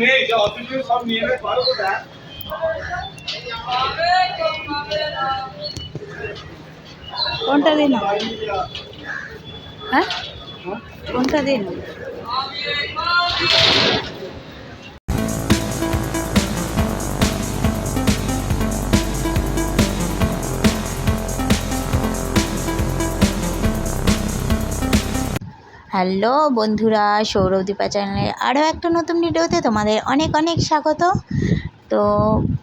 নেই যে অফিসে সব নিয়ে নেবে পারো কোথায় কোনটা দিন হ্যাঁ কোনটা দিন হ্যালো বন্ধুরা সৌরদীপা চ্যানেলের আরও একটা নতুন ভিডিওতে তোমাদের অনেক অনেক স্বাগত। তো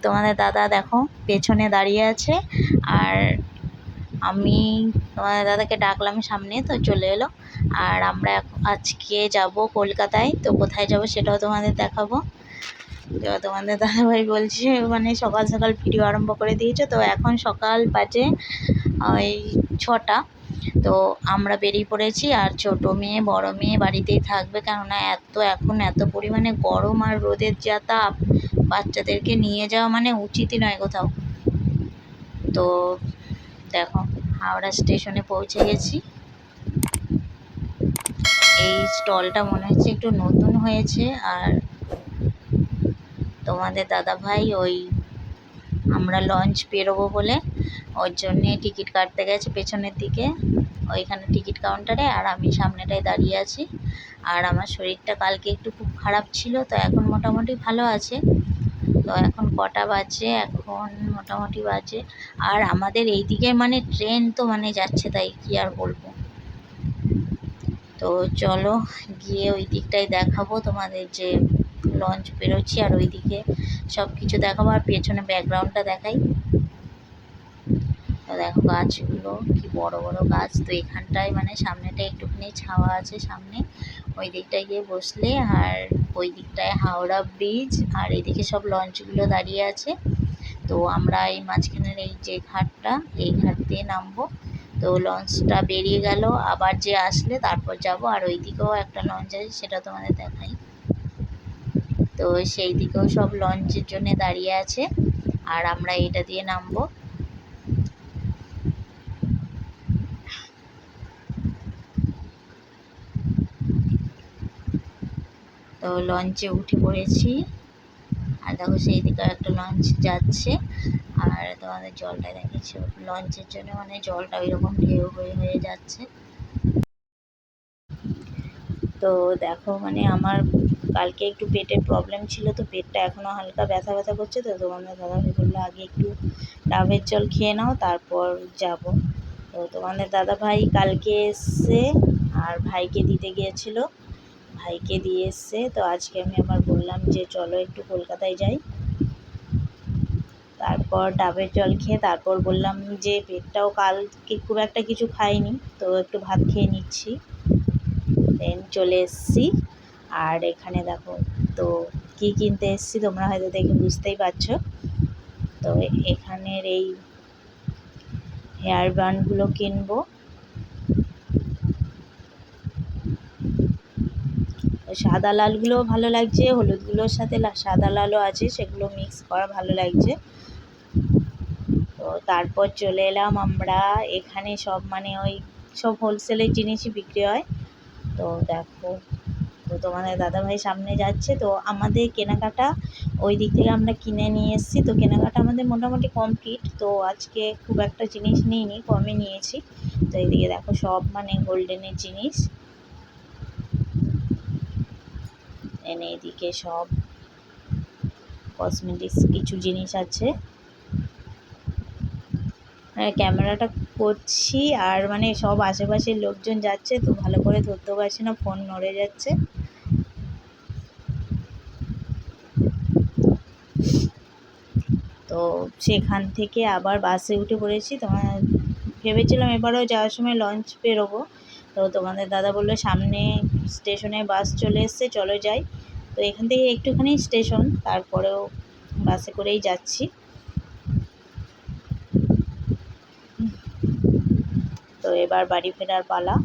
তোমাদের দাদা দেখো পেছনে দাঁড়িয়ে আছে আর আমি তোমাদের দাদাকে ডাকলাম সামনে, তো চলে এলো। আর আমরা আজকে যাব কলকাতায়, তো কোথায় যাব সেটাও তোমাদের দেখাবো। তো তোমাদের দাদাভাই বলছে মানে সকাল সকাল ভিডিও আরম্ভ করে দিয়েছে, তো এখন সকাল বাজে ওই ছটা। তো আমরা বেরিয়ে পড়েছি আর ছোট মেয়ে, বড় মেয়ে বাড়িতেই থাকবে। কেননা এত, এখন এত পরিমাণে গরম আর রোদের যা তাপ বাচ্চাদেরকে নিয়ে যাওয়া মানে উচিতই নয় কোথাও। তো দেখো, হাওড়া স্টেশনে পৌঁছে গেছি। এই স্টলটা মনে হচ্ছে একটু নতুন হয়েছে আর তোমাদের দাদা ভাই ওই আমরা লঞ্চ বেরোবো বলে ওর জন্যে টিকিট কাটতে গেছে পেছনের দিকে, ওইখানে টিকিট কাউন্টারে আর আমি সামনেটায় দাঁড়িয়ে আছি। আর আমার শরীরটা কালকে একটু খুব খারাপ ছিল, তো এখন মোটামুটি ভালো আছে। তো এখন কটা বাজে? এখন মোটামুটি বাজে। আর আমাদের এই দিকে মানে ট্রেন তো মানে যাচ্ছে, তাই কি আর বলব? তো চলো গিয়ে ওই দিকটাই দেখাবো, তোমাদের যে লঞ্চ বেরোচ্ছি আর ওইদিকে সব কিছু দেখাবো আর পেছনে ব্যাকগ্রাউন্ডটা দেখাই। দেখো গাছগুলো, কি বড় বড় গাছ। তো এখানটায় মানে সামনেটা একটুখানি ছাওয়া আছে সামনে। ওই দিকটায় গিয়ে বসলে আর ওই দিকটায় হাওড়া ব্রিজ আর এদিকে সব লঞ্চগুলো দাঁড়িয়ে আছে। তো আমরা এই মাঝখানের এই যে ঘাটটা, এই ঘাট দিয়ে নামবো। তো লঞ্চটা বেরিয়ে গেল, আবার যে আসলে তারপর যাব। আর ওই দিকেও একটা লঞ্চ আছে, সেটা তোমাদের দেখাই। তো সেই দিকেও সব লঞ্চের জন্য দাঁড়িয়ে আছে। আর আমরা এটা দিয়ে নামবো। তো লঞ্চে উঠে পড়েছি। আর দেখো সেই দিকে একটা লঞ্চ যাচ্ছে। আর তোমাদের জলটা দেখেছি? লঞ্চের জন্য মানে জলটা ওইরকম ঢেউ হয়ে হয়ে যাচ্ছে। তো দেখো মানে আমার কালকে একটু পেটের প্রবলেম ছিল তো পেটটা এখনও হালকা ব্যথা ব্যথা করছে তো তোমাদের দাদাভাই বলল, আগে একটু ডাবের জল খেয়ে নাও, তারপর যাব। তো তোমাদের দাদাভাই কালকে এসছে আর ভাইকে দিতে গিয়েছিল। ভাইকে দিয়ে এসছে। তো আজকে আমি আবার বললাম যে, চলো একটু কলকাতায় যাই। তারপর ডাবের জল খেয়ে তারপর বললাম যে, পেটটাও কালকে খুব একটা কিছু খাইনি, তো একটু ভাত খেয়ে নিচ্ছি। দেন চলে এসছি। আর এখানে দেখো, তো কি কিনতে এসছি তোমরা হয়তো দেখে বুঝতেই পারছ। তো এখানের এই হেয়ার ব্যান্ডগুলো কিনবো। সাদা লালগুলোও ভালো লাগছে, হলুদগুলোর সাথে সাদা লালও আছে, সেগুলো মিক্স করা ভালো লাগছে। তো তারপর চলে এলাম আমরা, এখানে সব মানে ওই সব হোলসেলের জিনিসই বিক্রি হয়। তো দেখো, তো তোমাদের দাদাভাই সামনে যাচ্ছে, তো আমাদের কেনাকাটা ওই দিক থেকে আমরা কিনে নিয়ে এসেছি। তো কেনাকাটা আমাদের মোটামুটি কমপ্লিট তো আজকে খুব একটা জিনিস নিইনি, কমই নিয়েছি। তো এইদিকে দেখো সব মানে গোল্ডেনের জিনিস। এনে এদিকে সব কসমেটিক্স কিছু জিনিস আছে। হ্যাঁ ক্যামেরাটা করছি আর মানে সব আশেপাশের লোকজন যাচ্ছে, তো ভালো করে ধরতেও পারছি না ফোন নড়ে যাচ্ছে। তো সেখান থেকে আবার বাসে উঠে পড়েছি। তোমার ভেবেছিলাম এবারেও যাওয়ার সময় লঞ্চ বেরোবো। তো তোমাদের দাদা বলল সামনে স্টেশনে বাস চলে এসছে, চলো যাই। তো এখান থেকে একটুখানি স্টেশন, তারপরেও বাসে করেই যাচ্ছি। তো এবার বাড়ি ফেরার পালা।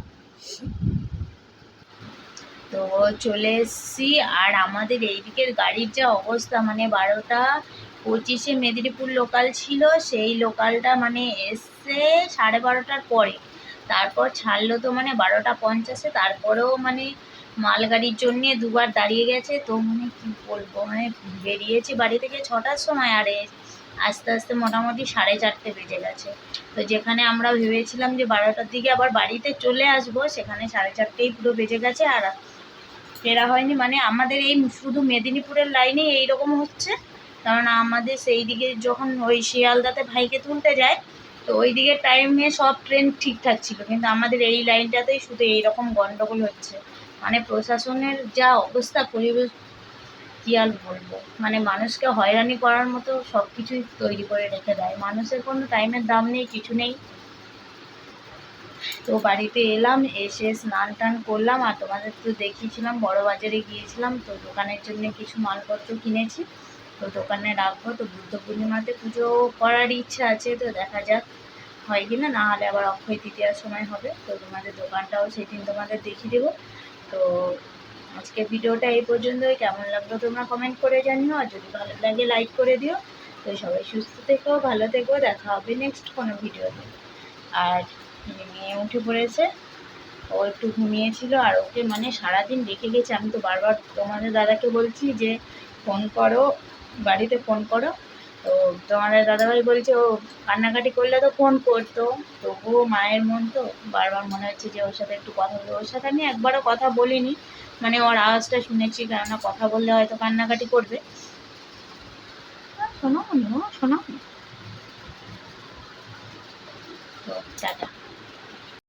তো চলে এসেছি, আর আমাদের এই দিকের গাড়ির যা অবস্থা মানে বারোটা পঁচিশে মেদিনীপুর লোকাল ছিল, সেই লোকালটা মানে এসছে সাড়ে বারোটার পরে। তারপর ছাড়লো তো মানে বারোটা পঞ্চাশে, তারপরেও মানে মালগাড়ির জন্যে দুবার দাঁড়িয়ে গেছে। তো মানে কী বলব মানে বেরিয়েছি বাড়ি থেকে ছটার সময় আর আস্তে আস্তে মোটামুটি সাড়ে চারটে বেজে গেছে। তো যেখানে আমরা ভেবেছিলাম যে বারোটার দিকে আবার বাড়িতে চলে আসব, সেখানে সাড়ে চারটেই পুরো বেজে গেছে আর ফেরা হয়নি। মানে আমাদের এই শুধু মেদিনীপুরের লাইনে এইরকম হচ্ছে। কারণ আমাদের সেই দিকে যখন ওই শিয়ালদাতে ভাইকে তুলতে যায় তো ওই দিকে টাইমে সব ট্রেন ঠিকঠাক ছিল, কিন্তু আমাদের এই লাইনটাতেই শুধু এইরকম গন্ডগোল হচ্ছে। মানে প্রশাসনের যা অবস্থা, পরিবেশ কী আর বলব? মানে মানুষকে হয়রানি করার মতো সব কিছুই তৈরি করে রেখে দেয়। মানুষের কোনো টাইমের দাম নেই, কিছু নেই। তো বাড়িতে এলাম, এসে স্নান টান করলাম, আর তোমাদের তো দেখিয়েছিলাম, বড় বাজারে গিয়েছিলাম, তো দোকানের জন্য কিছু মালপত্র কিনেছি। তো দোকানে রাখব, তো বুদ্ধ পূর্ণিমাতে পুজো করার ইচ্ছা আছে, তো দেখা যাক হয় কি না না হলে আবার অক্ষয় তৃতীয়ার সময় হবে, তো তোমাদের দোকানটাও সেই দিন তোমাদের দেখিয়ে দেবো। তো আজকে ভিডিওটা এই পর্যন্তই, কেমন লাগল তোমরা কমেন্ট করে জানিও, আর যদি ভালো লাগে লাইক করে দিও, তো সবাই সুস্থ থেকো, ভালো থেকো, দেখা হবে নেক্সট কোনো ভিডিওতে। আর মেয়ে উঠে পড়েছে, ও একটু ঘুমিয়েছিল, আর ওকে মানে সারাদিন রেখে গেছে, আমি তো বারবার তোমাদের দাদাকে বলছি যে ফোন করো বাড়িতে ফোন করো। তো তোমার দাদাভাই বলছে, ও কান্নাকাটি করলে তো ফোন করতো। তবুও মায়ের মন তো বারবার মনে হচ্ছে যে ওর সাথে একটু কথা বলব। ওর সাথে আমি একবারও কথা বলিনি। মানে ওর আওয়াজটা শুনেছি, কেননা কথা বললে হয়তো কান্নাকাটি করবে। শোনো শোনো তো টাটা।